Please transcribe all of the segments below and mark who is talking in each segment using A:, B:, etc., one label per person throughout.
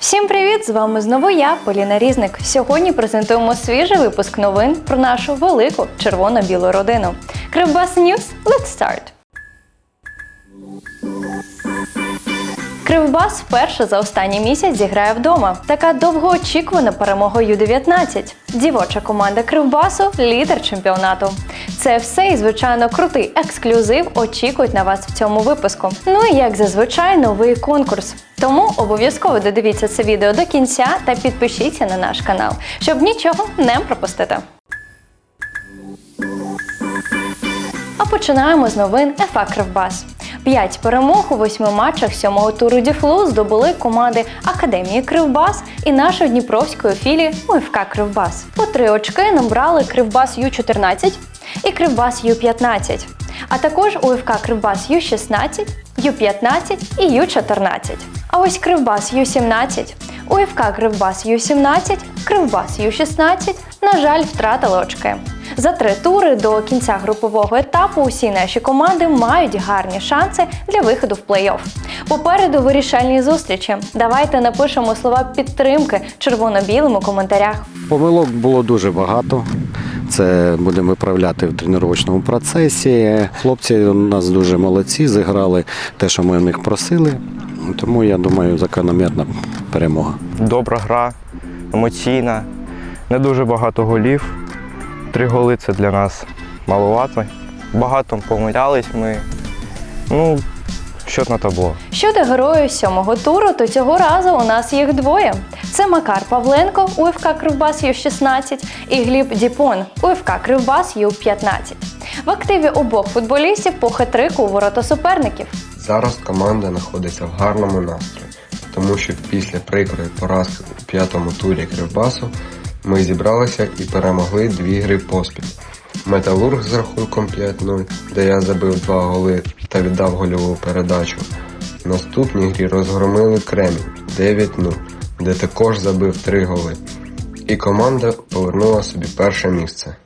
A: Всім привіт! З вами знову я, Поліна Різник. Сьогодні презентуємо свіжий випуск новин про нашу велику червоно-білу родину. Кривбас News, let's start! Кривбас вперше за останній місяць зіграє вдома. Така довгоочікувана перемога Ю-19. Дівоча команда Кривбасу лідер чемпіонату. Це все і звичайно крутий ексклюзив очікують на вас в цьому випуску. Ну і як зазвичай, новий конкурс. Тому обов'язково додивіться це відео до кінця та підпишіться на наш канал, щоб нічого не пропустити. А починаємо з новин ФА Кривбас. П'ять перемог у восьми матчах сьомого туру Діфлу здобули команди Академії Кривбас і нашої Дніпровської філії УФК Кривбас. По три очки набрали Кривбас Ю-14 і Кривбас Ю-15, а також УФК Кривбас Ю-16, Ю-15 і Ю-14. А ось Кривбас Ю-17, УФК Кривбас Ю-17, Кривбас Ю-16, на жаль, втратили очки. За три тури до кінця групового етапу усі наші команди мають гарні шанси для виходу в плей-офф. Попереду вирішальні зустрічі. Давайте напишемо слова підтримки червоно-білим у коментарях.
B: Помилок було дуже багато. Це будемо виправляти в тренувальному процесі. Хлопці у нас дуже молодці, зіграли те, що ми в них просили. Тому я думаю, закономірна перемога.
C: Добра гра, емоційна, не дуже багато голів. Три голи це для нас маловато. Багато помилялись ми. Ну, що на табло.
A: Щодо героїв сьомого туру, то цього разу у нас їх двоє. Це Макар Павленко, УФК Кривбас Ю-16 і Гліб Діпон, УФК Кривбас Ю-15. В активі обох футболістів по хитрику у ворота суперників.
D: Зараз команда знаходиться в гарному настрої, тому що після прикрої поразки у п'ятому турі Кривбасу ми зібралися і перемогли дві гри поспіль. Металург з рахунком 5-0, де я забив два голи та віддав гольову передачу. Наступній грі розгромили Кремінь 9-0, де також забив три голи. І команда повернула собі перше місце.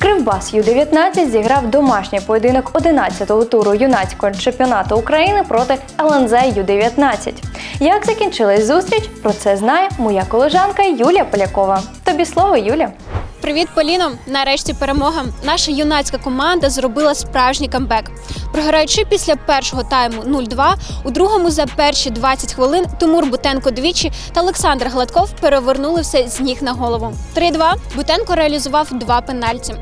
A: Кривбас Ю-19 зіграв домашній поєдинок 11-го туру юнацького чемпіонату України проти ЛНЗ Ю-19. Як закінчилась зустріч, про це знає моя колежанка Юлія Полякова. Тобі слово, Юля.
E: Привіт, Поліно! Нарешті перемога. Наша юнацька команда зробила справжній камбек. Програючи після першого тайму 0-2, у другому за перші 20 хвилин Тимур Бутенко двічі та Олександр Гладков перевернули все з ніг на голову. 3-2 Бутенко реалізував два пенальті.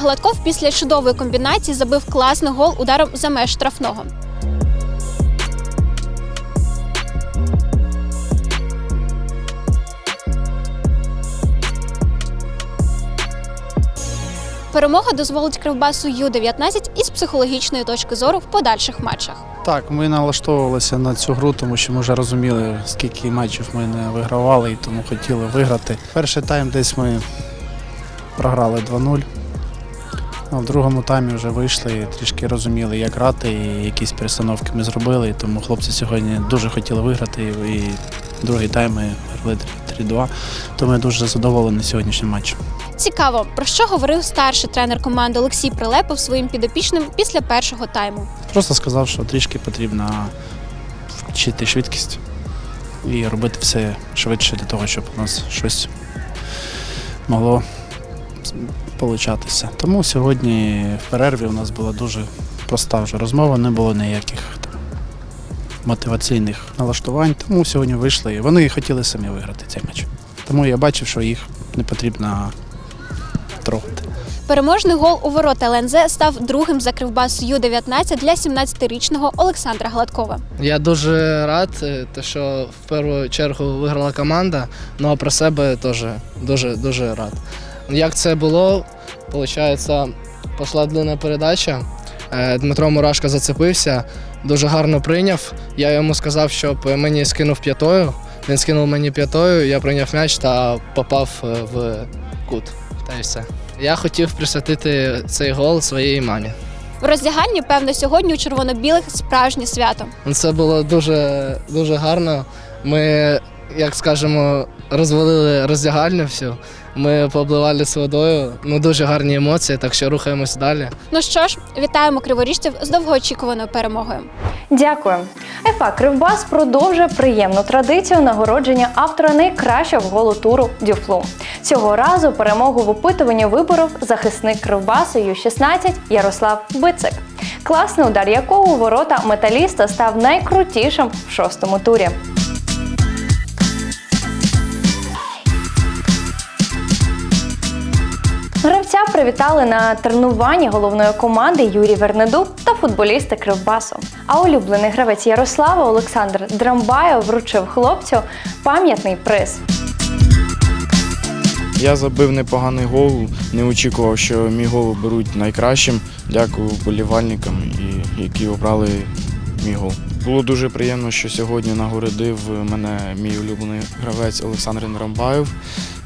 E: Гладков після чудової комбінації забив класний гол ударом за меж штрафного. Перемога дозволить Кривбасу Ю-19 із психологічної точки зору в подальших матчах.
F: Так, ми налаштовувалися на цю гру, тому що ми вже розуміли, скільки матчів ми не вигравали, і тому хотіли виграти. Перший тайм десь ми програли 2-0. В другому таймі вже вийшли трішки розуміли, як грати, і якісь перестановки ми зробили. Тому хлопці сьогодні дуже хотіли виграти. І і другий тайм ми грали 3-2. Тому я дуже задоволений сьогоднішнім матчем.
E: Цікаво, про що говорив старший тренер команди Олексій Прилепов своїм підопічним після першого тайму.
F: Просто сказав, що трішки потрібно вчити швидкість і робити все швидше для того, щоб у нас щось могло получатися. Тому сьогодні в перерві у нас була дуже проста вже розмова, не було ніяких там, мотиваційних налаштувань. Тому сьогодні вийшли і вони хотіли самі виграти цей матч. Тому я бачив, що їх не потрібно трогати.
E: Переможний гол у ворота ЛНЗ став другим за Кривбас Ю-19 для 17-річного Олександра Гладкова.
G: Я дуже рад, е, те, що в першу чергу виграла команда, ну а про себе теж дуже дуже рад. Як це було? Получається, пішла длинна передача. е, Дмитро Мурашко зацепився, дуже гарно прийняв. Я йому сказав, щоб мені скинув п'ятою. Він скинув мені п'ятою, я прийняв м'яч та попав е, в кут. Та й все. Я хотів присвятити цей гол своїй мамі.
E: В роздягальні, певно, сьогодні у червоно-білих справжнє свято.
G: Це було дуже, дуже гарно. Ми, як скажемо, розвалили роздягальню всю. Ми пообливали з водою. Ну дуже гарні емоції, так що рухаємось далі.
E: Ну що ж, вітаємо криворіжців з довгоочікуваною перемогою.
A: Дякую. ФА Кривбас продовжує приємну традицію нагородження автора найкращого голу туру Дюфлу. Цього разу перемогу в опитуванні виборов захисник Кривбасу Ю-16 Ярослав Бицик. Класний удар якого у ворота металіста став найкрутішим в шостому турі. Привітали на тренуванні головної команди Юрій Вернедуб та футболісти Кривбасу. А улюблений гравець Ярослава Олександр Драмбаєв вручив хлопцю пам'ятний приз.
H: Я забив непоганий гол, не очікував, що мій гол беруть найкращим. Дякую вболівальникам, які обрали мій гол. Було дуже приємно, що сьогодні нагородив мене мій улюблений гравець Олександр Нрамбаєв е,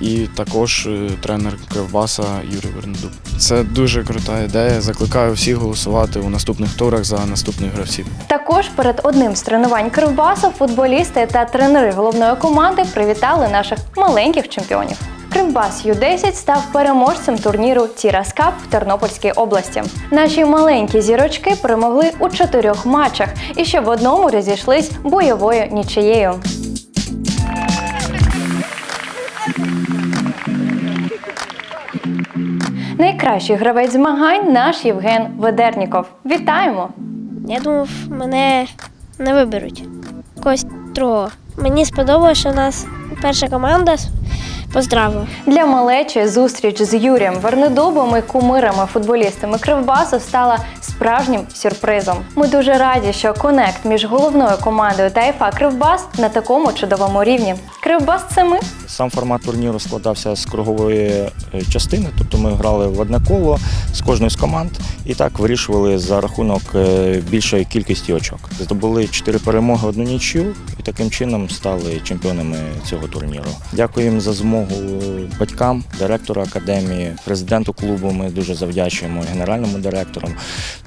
H: і також е, тренер Кривбаса Юрій Вернедуб. Це дуже крута ідея. Закликаю всіх голосувати у наступних турах за наступних гравців.
A: Також перед одним з тренувань Кривбасу футболісти та тренери головної команди привітали наших маленьких чемпіонів. Кривбас Ю-10 став переможцем турніру Тірас Кап в Тернопільській області. Наші маленькі зірочки перемогли у чотирьох матчах і ще в одному розійшлись бойовою нічиєю. Найкращий гравець змагань наш Євген Ведерніков. Вітаємо!
I: Я думав, мене не виберуть. Когось другого. Мені сподобалося, що нас перша команда поздравила.
A: Для малечі зустріч з Юрієм Вернедубом і кумирами футболістами Кривбасу стала справжнім сюрпризом. Ми дуже раді, що конект між головною командою та ІФА Кривбас на такому чудовому рівні. Кривбас це ми.
J: Сам формат турніру складався з кругової е, частини, тобто ми грали в одне коло з кожної з команд і так вирішували за рахунок е, більшої кількості очок. Здобули чотири перемоги, одну нічю і таким чином стали чемпіонами цього турніру. Дякую їм за змогу батькам, директору академії, президенту клубу. Ми дуже завдячуємо генеральному директорам.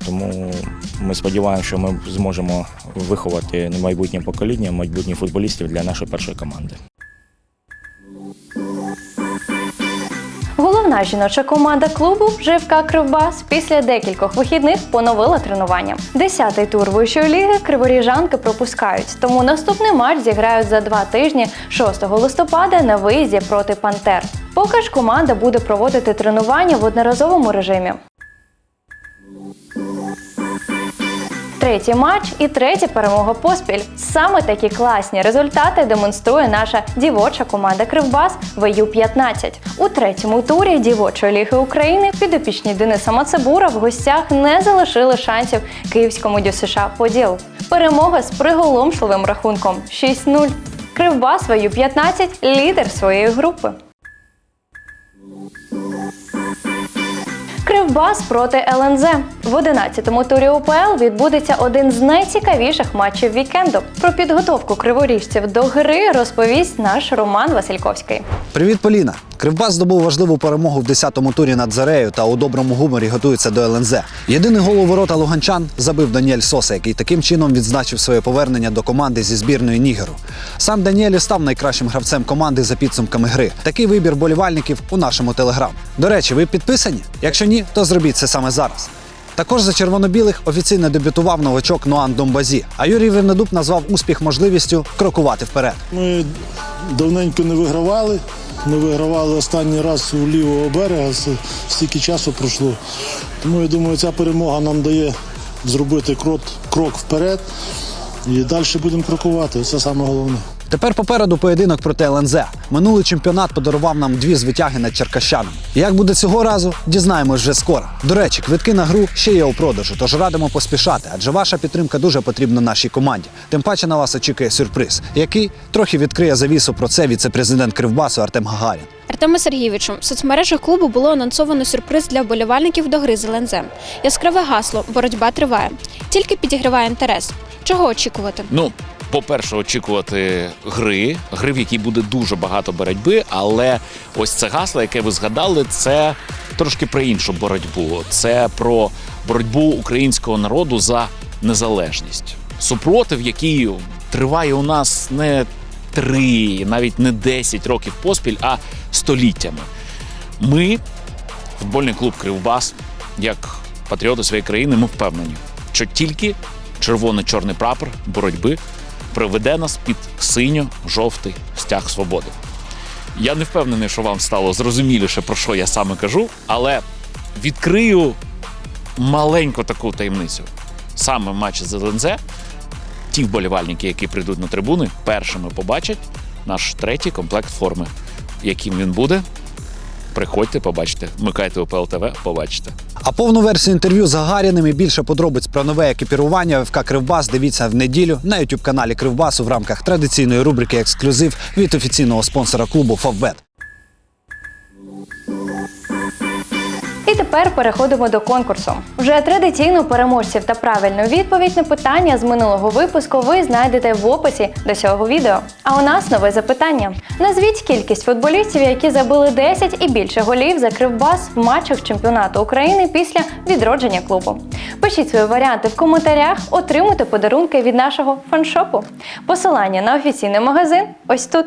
J: Тому ми сподіваємося, що ми зможемо виховати майбутнє покоління, майбутніх футболістів для нашої першої команди.
A: Головна жіноча команда клубу Живка Кривбас після декількох вихідних поновила тренування. Десятий тур вищої ліги криворіжанки пропускають, тому наступний матч зіграють за два тижні 6 листопада на виїзді проти Пантер. Поки ж команда буде проводити тренування в одноразовому режимі. Третій матч і третя перемога поспіль. Саме такі класні результати демонструє наша дівоча команда Кривбас ВЮ-15. У третьому турі дівочої ліги України підопічні Дениса Мацебура в гостях не залишили шансів київському ДЮСШ Поділ. Перемога з приголомшливим рахунком 6-0. Кривбас ВЮ-15 – лідер своєї групи. Кривбас проти ЛНЗ. В 11-му турі УПЛ відбудеться один з найцікавіших матчів вікенду. Про підготовку криворіжців до гри розповість наш Роман Васильковський.
K: Привіт, Поліна! Кривбас здобув важливу перемогу в 10-му турі над Зарею та у доброму гуморі готується до ЛНЗ. Єдиний гол у ворота луганчан забив Даніель Соса, який таким чином відзначив своє повернення до команди зі збірної Нігеру. Сам Даніель став найкращим гравцем команди за підсумками гри. Такий вибір болівальників у нашому телеграм. До речі, ви підписані? Якщо ні, то зробіть це саме зараз. Також за червонобілих офіційно дебютував новачок Ноан Домбазі, а Юрій Вернедуб назвав успіх можливістю крокувати вперед.
L: Ми давненько не вигравали. Ми вигравали останній раз у лівого берега, стільки часу пройшло. Тому я думаю, ця перемога нам дає зробити крок, крок вперед і далі будемо крокувати. Це саме головне.
K: Тепер попереду поєдинок проти ЛНЗ. Минулий чемпіонат подарував нам дві звитяги над Черкащаном. Як буде цього разу, дізнаємось вже скоро. До речі, квитки на гру ще є у продажу, тож радимо поспішати, адже ваша підтримка дуже потрібна нашій команді. Тим паче на вас очікує сюрприз, який трохи відкриє завісу про це віце-президент Кривбасу Артем Гагарін.
E: Артеме Сергійовичу, в соцмережах клубу було анонсовано сюрприз для вболівальників до гри з ЛНЗ. Яскраве гасло Боротьба триває. Тільки підігріває інтерес. Чого очікувати?
M: Ну, по-перше, очікувати гри, гри, в якій буде дуже багато боротьби, але ось це гасло, яке ви згадали, це трошки про іншу боротьбу. Це про боротьбу українського народу за незалежність. Супротив, який триває у нас не три, навіть не 10 років поспіль, а століттями. Ми, футбольний клуб Кривбас, як патріоти своєї країни, ми впевнені, що тільки червоно-чорний прапор боротьби приведе нас під синьо-жовтий стяг свободи. Я не впевнений, що вам стало зрозуміліше, про що я саме кажу, але відкрию маленьку таку таємницю. Саме в матчі з ЛНЗ ті вболівальники, які прийдуть на трибуни, першими побачать наш третій комплект форми. Яким він буде, приходьте, побачите. Вмикайте УПЛ ТВ, побачите.
K: А повну версію інтерв'ю з Гагаріним і більше подробиць про нове екіпірування ФК Кривбас дивіться в неділю на youtube каналі Кривбасу в рамках традиційної рубрики Ексклюзив від офіційного спонсора клубу Фавбет.
A: Тепер переходимо до конкурсу. Вже традиційно переможців та правильну відповідь на питання з минулого випуску ви знайдете в описі до цього відео. А у нас нове запитання: назвіть кількість футболістів, які забили 10 і більше голів за Кривбас в матчах чемпіонату України після відродження клубу. Пишіть свої варіанти в коментарях, отримуйте подарунки від нашого фаншопу. Посилання на офіційний магазин ось тут.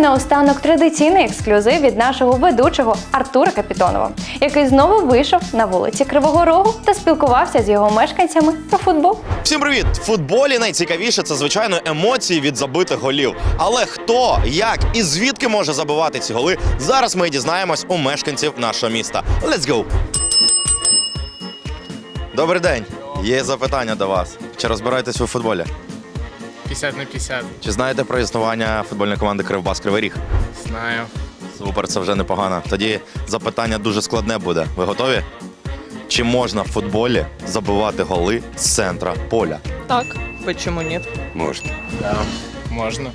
A: Наостанок традиційний ексклюзив від нашого ведучого Артура Капітонова, який знову вийшов на вулиці Кривого Рогу та спілкувався з його мешканцями про футбол.
N: Всім привіт! В футболі найцікавіше це звичайно емоції від забитих голів. Але хто, як і звідки може забивати ці голи? Зараз ми дізнаємось у мешканців нашого міста. Let's go! Добрий день! Є запитання до вас. Чи розбираєтесь в футболі?
G: 50 на 50.
N: Чи знаєте про існування футбольної команди Кривбас Кривий Ріг?
G: Знаю.
N: Супер, це вже непогано. Тоді запитання дуже складне буде. Ви готові? Чи можна в футболі забивати голи з центра поля?
O: Так. Почему нет?
N: Можна.
G: Да. Можна.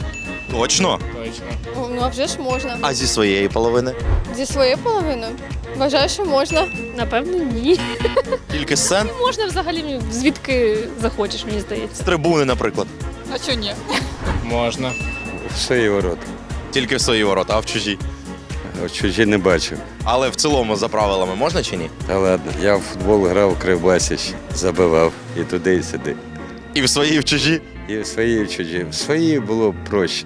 N: Точно?
G: Точно.
O: Ну, а вже ж можна.
N: А зі своєї половини?
O: Зі своєї половини? Вважаю, що можна. Напевно, ні.
N: Тільки з центру?
O: Можна взагалі звідки захочеш, мені здається.
N: З трибуни, наприклад.
O: А що ні?
G: Можна.
P: В свої ворота.
N: Тільки в свої ворота, а в чужі.
P: А Чужі не бачив.
N: Але в цілому за правилами можна чи ні?
P: Та ладно, я в футбол грав у Кривбасі, забивав і туди, і сюди.
N: І в свої, і в чужі.
P: І в свої, і в чужі. В свої було б проще.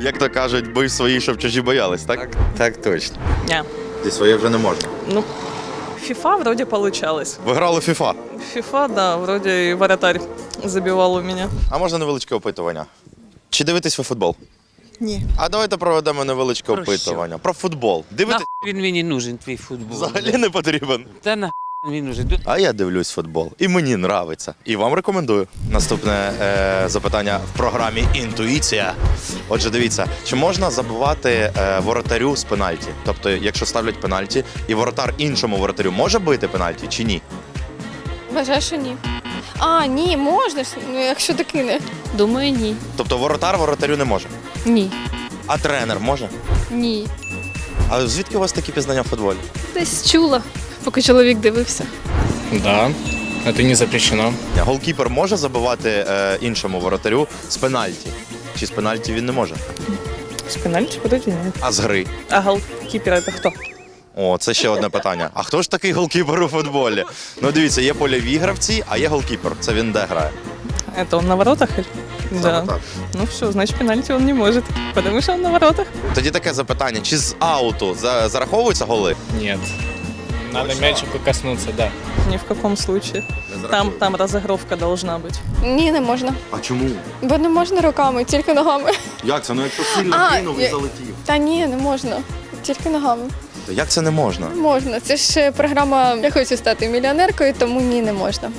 N: Як то кажуть, бий свої, щоб чужі боялись, так?
P: Так, так точно.
O: Ні.
N: Зі своєї вже не можна.
O: Ну, фіфа вроде получалось.
N: Ви грали в FIFA.
O: Фіфа, да, вроде і воротарь забивав у мене.
N: А можна невеличке опитування? Чи дивитесь ви футбол?
O: Ні.
N: А давайте проведемо невеличке опитування. Про футбол. Дивитесь?
Q: Він мені нужен, твій футбол.
N: Взагалі не потрібен.
Q: Та на він нужен.
N: А я дивлюсь футбол. І мені нравиться. І вам рекомендую. Наступне е, запитання в програмі Інтуїція. Отже, дивіться, чи можна забивати е, воротарю з пенальті? Тобто, якщо ставлять пенальті, і воротар іншому воротарю може бити пенальті чи ні?
O: Вважаю, що ні. А, ні, можна ж, ну якщо докине. Думаю, ні.
N: Тобто воротар воротарю не може.
O: Ні.
N: А тренер може?
O: Ні.
N: А звідки у вас такі пізнання в футболі?
O: Десь чула, поки чоловік дивився.
G: Да. Это не запрещено.
N: Голкіпер може забивати е, іншому воротарю з пенальті? Чи з пенальті він не може?
O: З пенальті вроде ні.
N: А з гри?
O: А голкіпер це хто?
N: О, це ще одне питання. А хто ж такий голкіпер у футболі? Ну дивіться, є польові гравці, а є голкіпер. Це він де грає?
O: Это он на воротах?
N: Саме так.
O: Ну все, значит пенальти он не может, потому что он на воротах.
N: Тоді таке запитання: чи з ауту за- зараховуються голи?
G: Нет. Надо мячику коснуться, да.
O: Ни в каком случае. Там, там розігровка должна бути. Ні, не можна.
N: А чому?
O: Бо не можна руками, тільки ногами.
N: Як це? Ну якщо сильно
O: А,
N: кинув і
O: я-
N: залетів.
O: Та ні, не можна. Тільки ногами.
N: То як це не можна?
O: Можна. Це ж е, програма Я хочу стати мільйонеркою, тому ні, не можна.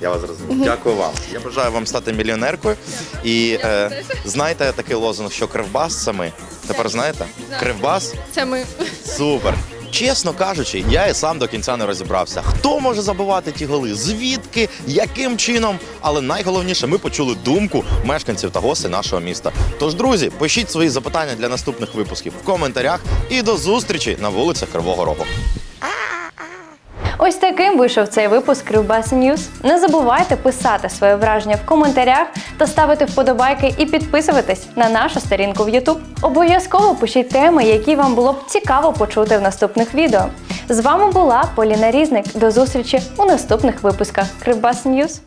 N: Я вас зрозумів. Дякую вам. Я бажаю вам стати мільйонеркою. І е, знаєте такий лозунг, що кривбас це ми. Тепер знаєте? Кривбас
O: Це ми.
N: Супер. Чесно кажучи, я і сам до кінця не розібрався. Хто може забивати ті голи? Звідки, яким чином? Але найголовніше, ми почули думку мешканців та гостей нашого міста. Тож, друзі, пишіть свої запитання для наступних випусків в коментарях і до зустрічі на вулицях Кривого Рогу.
A: Ось таким вийшов цей випуск Кривбас Ньюз. Не забувайте писати своє враження в коментарях та ставити вподобайки і підписуватись на нашу сторінку в YouTube. Обов'язково пишіть теми, які вам було б цікаво почути в наступних відео. З вами була Поліна Різник. До зустрічі у наступних випусках Кривбас Ньюз.